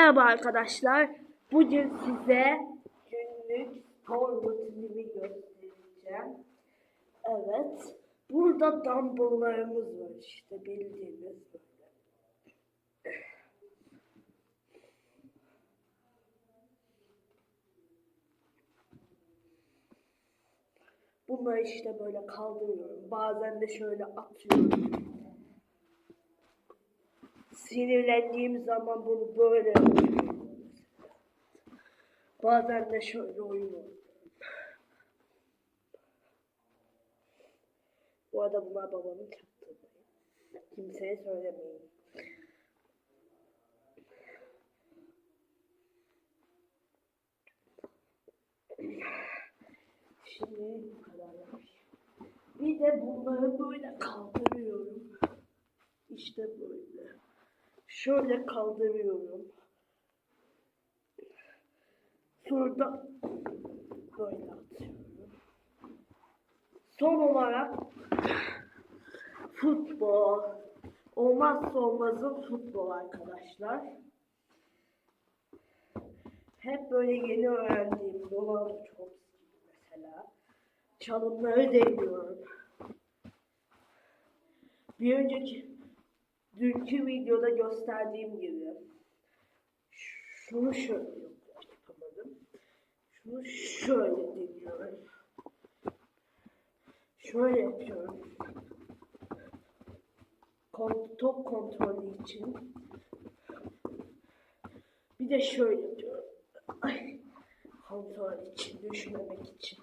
Merhaba arkadaşlar. Bugün size günlük spor rutinimi göstereceğim. Evet. Burada dumbbelllarımız var işte bildiğiniz böyle. Bunları işte böyle kaldırıyorum. Bazen de şöyle atıyorum. Sinirlendiğim zaman bunu böyle. Bazen de şöyle oynuyorum. Bu arada bunlar babamın çaktırmayı. Kimseye söylemeyin. Şimdi bu kadar. Bir de bunları böyle kaldırıyorum. İşte böyle. Şöyle kaldırıyorum. Sonra da böyle atıyorum. Son olarak futbol. Olmazsa olmazım futbol arkadaşlar. Hep böyle yeni öğrendiğim Ronaldo çok mesela. Çalımları deniyorum. Bir önceki dünkü videoda gösterdiğim gibi şunu şöyle yapamadım. Şunu şöyle deniyorum. Şöyle yapıyorum. Kon- top kontrolü için. Bir de şöyle yapıyorum. Ay, kontrol için, düşmemek için.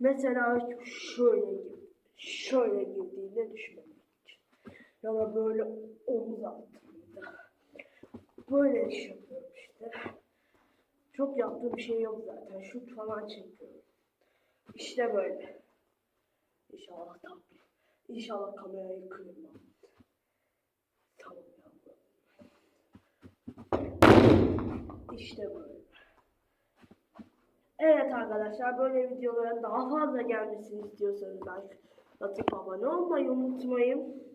Mesela şöyle gibi, şöyle girdiğinde düşmemek. Ya da böyle omuz altında. Böyle iş yapıyorum işte. Çok yaptığım bir şey yok zaten. Şut falan çekiyorum. İşte böyle. İnşallah tam. İnşallah kamerayı kırmam. Tamam yavrum. İşte böyle. Evet arkadaşlar böyle videoların daha fazla gelmesini istiyorsanız like atıp abone olmayı unutmayın.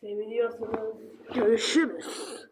Seviliyorsanız görüşürüz.